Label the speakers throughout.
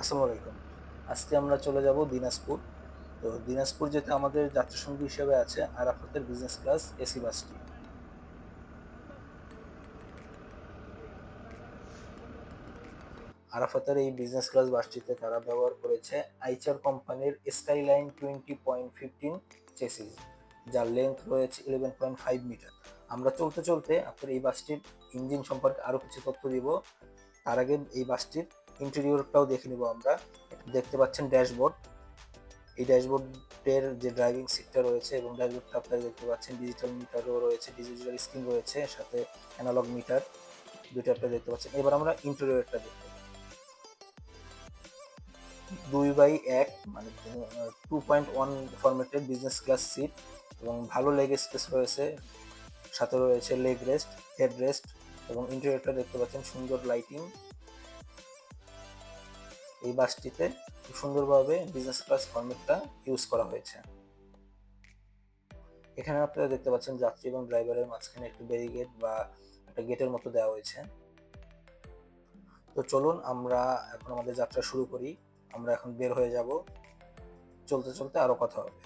Speaker 1: আসসালামু আলাইকুম। আজকে আমরা চলে যাব দিনাজপুর। তো দিনাজপুর যেতে আমাদের যাত্রাসঙ্গী হিসেবে আছে আরাফাতের বিজনেস ক্লাস এসি বাসটি আরাফাতের এই বিজনেস ক্লাস বাসটিতে তারা ব্যবহার করেছে আইচার কোম্পানির Skyline twenty point fifteen chassis যার লেন্থ রয়েছে ইলেভেন পয়েন্ট ফাইভ মিটার আমরা চলতে চলতে আপনার এই বাসটির ইঞ্জিন সম্পর্কে আরও কিছু তথ্য দিব। তার আগে এই বাসটির ইন্টেরিয়রটাও দেখে নিব আমরা। দেখতে পাচ্ছেন ড্যাশবোর্ড এই ড্যাশবোর্ডের যে ড্রাইভিং সিটটা রয়েছে এবং ড্যাশবোর্ডটা আপনারা দেখতে পাচ্ছেন ডিজিটাল মিটারও রয়েছে ডিজিটাল স্ক্রিন রয়েছে, সাথে অ্যানালগ মিটার দুটো আপনারা দেখতে পাচ্ছেন। এবার আমরা ইন্টেরিয়রটা দেখব। দুই বাই এক মানে টু পয়েন্ট ওয়ান ফরম্যাটের বিজনেস ক্লাস সিট এবং ভালো লেগ স্পেস রয়েছে। সাথে রয়েছে লেগ রেস্ট হেড রেস্ট এবং ইন্টেরিয়রটা দেখতে পাচ্ছেন সুন্দর লাইটিং এই বাসটিতে খুব সুন্দরভাবে বিজনেস ক্লাস ফর্মেটটা ইউজ করা হয়েছে। এখানে আপনারা দেখতে পাচ্ছেন যাত্রী এবং ড্রাইভারের মাঝখানে একটু ব্যারিগেট বা একটা গেটের মতো দেওয়া হয়েছে। তো চলুন আমরা এখন আমাদের যাত্রা শুরু করি। আমরা এখন বের হয়ে যাব। চলতে চলতে আরও কথা হবে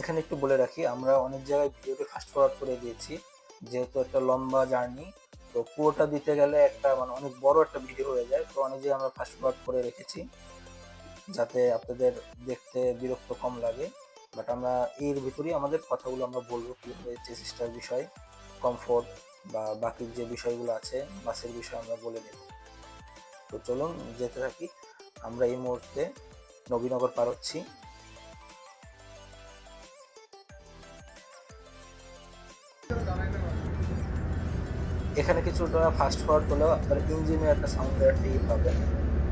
Speaker 1: এখানে একটু বলে রাখি আমরা অনেক জায়গায় ভিডিওটি ফাস্ট ফরওয়ার্ড করে দিয়েছি। যেহেতু একটা লম্বা জার্নি তো পুরোটা দিতে গেলে একটা মানে অনেক বড় একটা ভিডিও হয়ে যায়। তো অনেক জায়গায় আমরা ফাস্ট ফরওয়ার্ড করে রেখেছি, যাতে আপনাদের দেখতে বিরক্ত কম লাগে। বাট আমরা এর ভিতরেই আমাদের কথাগুলো আমরা বলব কীভাবে চেসিসটার বিষয় কমফোর্ট বা বাকি যে বিষয়গুলো আছে, বাসের বিষয়ে আমরা বলে দেব তো চলুন যেতে থাকি। আমরা এই মুহূর্তে নবীনগর পার হচ্ছি। এখানে কিছুটা ফাস্ট ফরওয়ার্ড হলেও আপনার ইঞ্জিনের একটা সাউন্ডের একটা ই পাবেন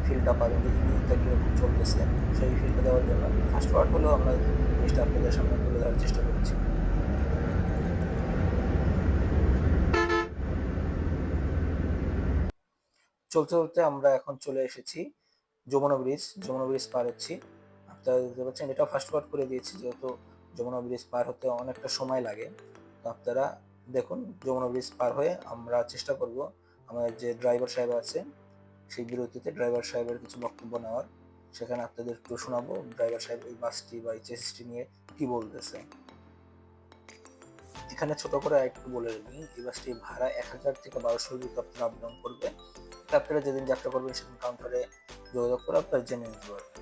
Speaker 1: ফিলটা পাবেন যে ইঞ্জিনটা কীরকম চলতেছে। সেই ফিলটা দেওয়ার জন্য ফাস্ট ফরওয়ার্ড হলেও আমরা জিনিসটা আপনাদের সামনে তুলে ধরার চেষ্টা করছি। চলতে চলতে আমরা এখন চলে এসেছি যমুনা ব্রিজ যমুনা ব্রিজ পার হচ্ছি। আপনারা দেখতে পাচ্ছেন এটা ফাস্ট ফরওয়ার্ড করে দিয়েছি, যেহেতু যমুনা ব্রিজ পার হতে অনেকটা সময় লাগে। তো আপনারা দেখুন, যমুনা ব্রিজ পার হয়ে আমরা চেষ্টা করব আমাদের যে ড্রাইভার সাহেব আছে, সেই বিরতিতে ড্রাইভার সাহেবের কিছু বক্তব্য নেওয়ার। সেখানে আপনাদের একটু শোনাবো ড্রাইভার সাহেব এই বাসটি বা এই চেসিসটি নিয়ে কি বলতেছে। এখানে ছোট করে একটু বলে দিই এই বাসটি ভাড়া এক হাজার থেকে বারোশো রুপি আপনারা আপ ডাউন করবে আপনারা যেদিন যাত্রা করবেন, সেদিন কাউন্টারে যোগাযোগ করে আপনারা জেনে নিতে পারবেন।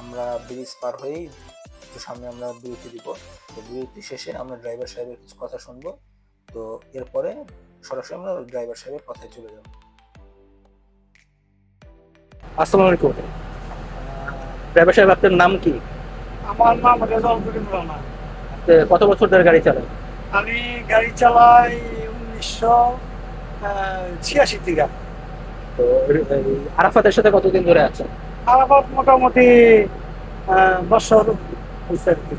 Speaker 1: আমরা ব্রিজ পার হয়েই একটু সামনে আমরা বিরতি দিব। তো বিরতি শেষে আমরা ড্রাইভার সাহেবের কিছু কথা শুনব। তো এরপরে সরাসরি আমরা ড্রাইভার সাহেবের কথায় চলে যাব।
Speaker 2: আসসালামু আলাইকুম। ড্রাইভার সাহেব আপনার নাম কি?
Speaker 3: আমার নাম রেজাউল করিম রানা
Speaker 2: কত বছর ধরে গাড়ি চালান?
Speaker 3: আমি গাড়ি চালাই উনিশশো ছিয়াশি থেকে।
Speaker 2: তো এই আরাফাতের সাথে কতদিন ধরে আছেন?
Speaker 3: আরাফাত মোটামুটি বছর হয়েছে আর কি।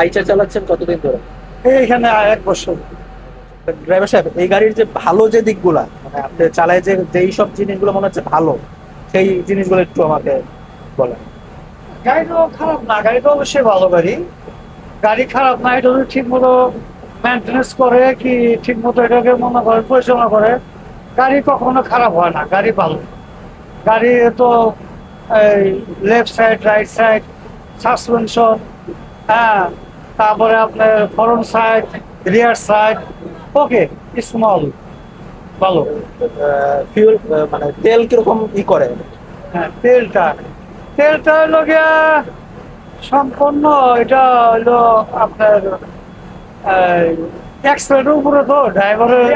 Speaker 2: আইচা চালাচ্ছেন কতদিন ধরে?
Speaker 3: এইখানে এক বছর।
Speaker 2: ড্রাইভার সাহেব এই গাড়ির যে ভালো যে দিকগুলা মানে আপনি চালায় যে যেই সব জিনিসগুলো মনে হচ্ছে ভালো সেই জিনিসগুলো একটু আমাকে বলেন।
Speaker 3: গাড়িটাও খারাপ না গাড়িটা অবশ্যই ভালো গাড়ি। গাড়ি খারাপ না এটা যদি ঠিক মতো মেনটেন্স করে কি ঠিক মতো এটাকে মনে করে পরিচালনা করে। গাড়ি কখনো খারাপ হয় না গাড়ি ভালো। গাড়ি তো left side right side suspension হ্যাঁ তারপরে আপনার front side rear side okay small ভালো।
Speaker 2: ফিউল মানে তেল কীরকম ই করে?
Speaker 3: হ্যাঁ তেলটা। তেলটা হইল গিয়া সম্পূর্ণ এটা হইল আপনার এক্সপ্রেটের উপরে তো ড্রাইভারের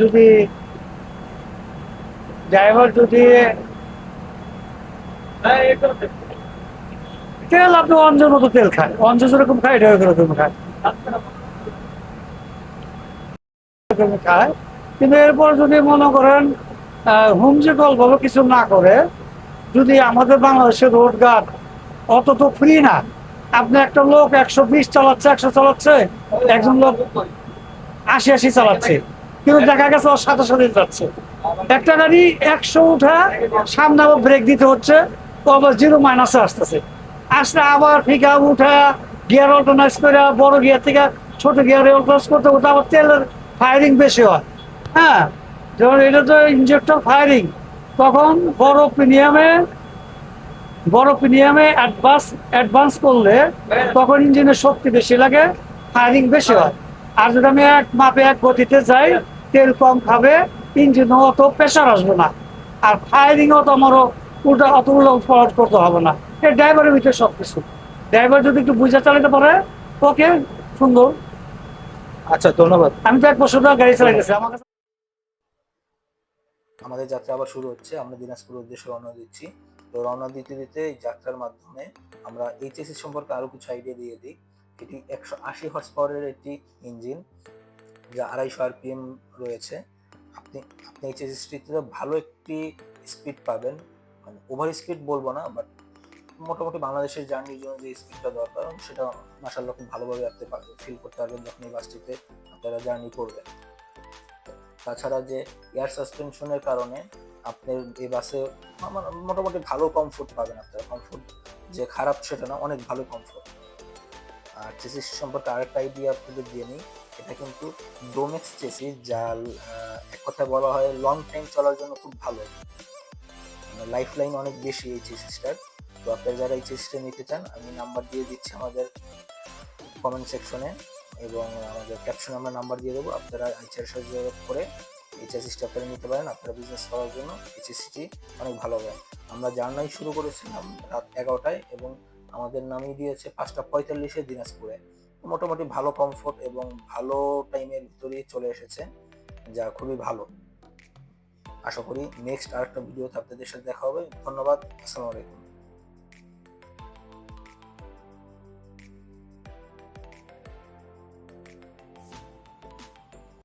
Speaker 3: যদি ড্রাইভার যদি তেল আপনি মতো তেল খায়। খায় এটা খায়। খায়। কিন্তু এরপর যদি মনে করেন কিছু না করে, যদি আমাদের বাংলাদেশের রোড ঘাট অত তো ফ্রি না, আপনি একটা লোক একশো বিশ চালাচ্ছে, একশো চালাচ্ছে, একজন লোক আশি আশি চালাচ্ছে, কিন্তু দেখা গেছে ওর সাথে সাথে যাচ্ছে। একটা গাড়ি একশো উঠা, সামনে ব্রেক দিতে হচ্ছে তো জিরো মাইনাসে আসতেছে। আসলে আবার ফিকা উঠা, গিয়ার অল্টারনাইজ করে, বড় গিয়ার থেকে ছোট গিয়ারে অল্টারনাইজ করতে করতে আবার তেলের ফায়ারিং বেশি হয়। হ্যাঁ যেমন এটা তো ইঞ্জেক্টর ফায়ারিং তখন বড় প্রিমিয়ামে বড় প্রিমিয়ামে অ্যাডভান্স অ্যাডভান্স করলে তখন ইঞ্জিনের শক্তি বেশি লাগে ফায়ারিং বেশি হয়। আর যদি আমি এক মাপে, এক গতিতে যাই, তেল কম খাবে ইঞ্জিনও অত প্রেশার আসবে না। আর ফায়ারিং অত আমারও উল্টা অত উলট করতে হবে না। এই ড্রাইভারের ভিতরে সব কিছু ড্রাইভার যদি একটু বুঝে চালাতে পারে ওকে সুন্দর।
Speaker 2: আচ্ছা ধন্যবাদ।
Speaker 3: আমি তো এক বছর ধরে গাড়ি চালাইতেছি আমার কাছে
Speaker 1: আমাদের যাত্রা আবার শুরু হচ্ছে আমরা দিনাজপুর উদ্দেশ্যে রওনা দিচ্ছি। তো রওনা দিতে দিতে এই যাত্রার মাধ্যমে আমরা এইচএসি সম্পর্কে আরও কিছু আইডিয়া দিয়ে দিই। এটি একশো আশি হর্স পাওয়ারের একটি ইঞ্জিন যা আড়াইশো আরপিএম রয়েছে। আপনি আপনি এইচএসিটিতে ভালো একটি স্পিড পাবেন। মানে ওভার স্পিড বলব না বাট মোটামুটি বাংলাদেশের জার্নির জন্য যে স্পিডটা দরকার, সেটা মাসাল্লাহ খুব ভালোভাবে আপনি ফিল করতে পারবেন যখন এই বাসটিতে আপনারা জার্নি করবেন। তাছাড়া যে এয়ার সাসপেনশনের কারণে আপনি এই বাসে মোটামুটি ভালো কমফোর্ট পাবেন আপনারা। কমফোর্ট যে খারাপ সেটা না, অনেক ভালো কমফোর্ট আর চেসিস সম্পর্কে আরেকটা আইডিয়া আপনাদের দিয়ে নিই, এটা কিন্তু ডোমেক্স চেসিস যা এক কথায় বলা হয় লং টাইম চলার জন্য খুব ভালো। লাইফ লাইন অনেক বেশি এই চেসিসটার তো আপনারা যারা এই চেসিসটা নিতে চান, আমি নাম্বার দিয়ে দিচ্ছি আমাদের কমেন্ট সেকশনে এবং আমাদের ক্যাপশনে আমরা নাম্বার দিয়ে দেবো। আপনারা এইচআর সাহায্য করে এইচএসিসটি আপনারা নিতে পারেন। আপনারা বিজনেস করার জন্য এইচএসিটি অনেক ভালো হবে। আমরা জার্নাই শুরু করেছিলাম রাত এগারোটায় এবং আমাদের নামিয়ে দিয়েছে পাঁচটা পঁয়তাল্লিশে দিনাজপুরে। মোটামুটি ভালো কমফোর্ট এবং ভালো টাইমের ভিতরেই চলে এসেছে। যা খুবই ভালো। আশা করি নেক্সট আরেকটা ভিডিওতে আপনাদের সাথে দেখা হবে। ধন্যবাদ আসসালামু আলাইকুম।